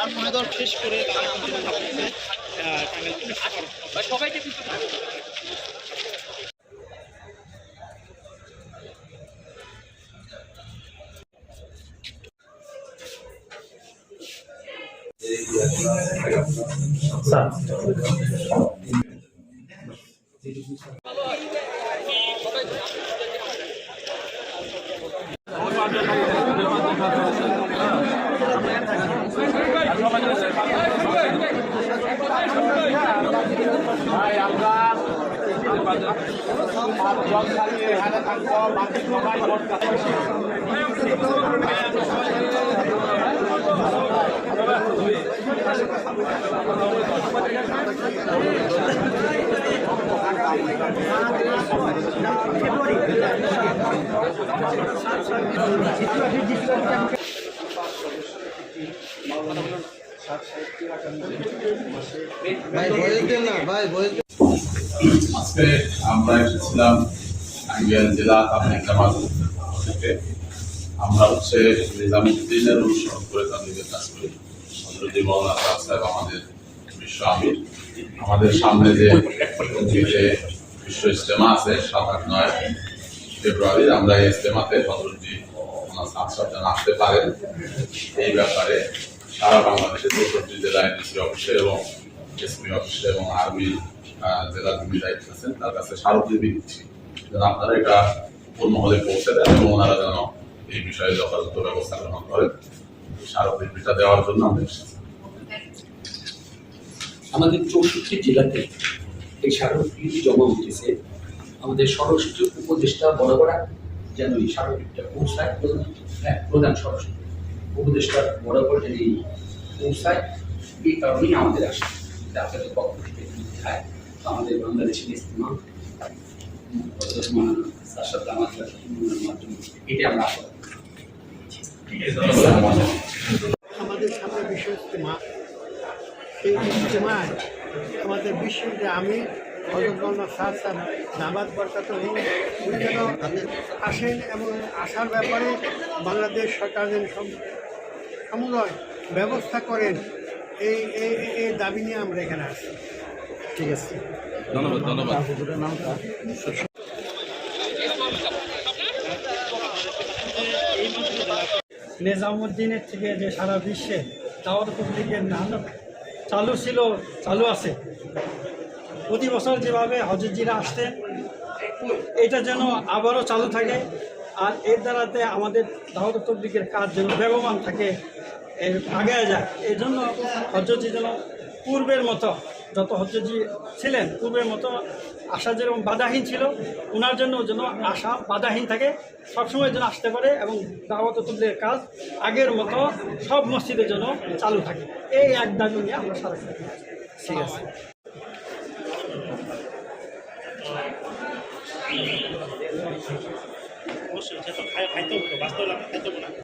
আর মনে দল শেষ করে তারা করতেছে টাঙ্গাইল ভাই বয়স দেন না ভাই বয়স আজকে আমরা এসেছিলাম জেলা থেকে। আমরা হচ্ছে নিজামুদ্দিনের অনুসরণ করে কাজ করি। সাহেব সাহেব আমাদের বিশ্ব আমির। আমাদের সামনে যে বিশ্ব ইজতেমা আছে, সাত আট নয় ফেব্রুয়ারি আমরা এই ইজতেমাতে সাত সাত আসতে পারেন। এই ব্যাপারে সারা বাংলাদেশের চৌষট্টি জেলায় ডিসি অফিসে এবং এসপি অফিসে এবং আর্মি জেলার যিনি দায়িত্ব আছেন, তার কাছে স্মারকলিপি দিচ্ছি যেন আপনারা এটা পূর্ণ হলে পৌঁছে দেন এবং ওনারা যেন এই বিষয়ে যথাযথ ব্যবস্থা গ্রহণ করেন। স্মারকলিপিটা দেওয়ার জন্য আমরা এসেছি। আমাদের চৌষট্টি জেলাতে এই স্মারকলিপি জমা উঠেছে আমাদের স্বরাষ্ট্র উপদেষ্টা বরাবরা যেন এই স্মারকলিপিটা পৌঁছায়, প্রধান হ্যাঁ প্রধান স্বরাষ্ট্র উপদেষ্টা বরাবর এই পৌঁছায় এই কারণেই আমাদের আসে। এটা আপনাদের পক্ষ থেকে তো আমাদের বাংলাদেশের ইস্তেমা তার সাথে আমাদের মাধ্যমে এটা আমরা আশা করি। আমাদের সামনে বিশ্ব সেই আমাদের যে আমি নামাজ বরকাত উনি যেন আসেন এবং আসার ব্যাপারে বাংলাদেশ সরকার যেন সম- সমুদয় ব্যবস্থা করেন। এই এই এই দাবি নিয়ে আমরা এখানে আসি ঠিক আছে? ধন্যবাদ ধন্যবাদ। নিজামুদ্দিনের থেকে যে সারা বিশ্বে দাওয়াত তবলিগের নাম চালু ছিল চালু আছে। প্রতি বছর যেভাবে হজরজিরা আসতেন এটা যেন আবারও চালু থাকে আর এর দ্বারাতে আমাদের দাওয়াত তবলিগের কাজ যেন বেগবান থাকে। আগে যায় এই জন্য হজরজি যেন পূর্বের মতো যত হজরজি ছিলেন পূর্বের মতো আশা যেরকম বাধাহীন ছিল ওনার জন্য যেন আশা বাধাহীন থাকে সবসময় যেন আসতে পারে এবং দাওয়াত তবলিগের কাজ আগের মতো সব মসজিদের জন্য চালু থাকে। এই এক দাবি নিয়ে আমরা সারা ঠিক আছে। অবশ্যই সেটা খাই- খাইতে হবে তো, বাস্তবে খাইতে হবে না।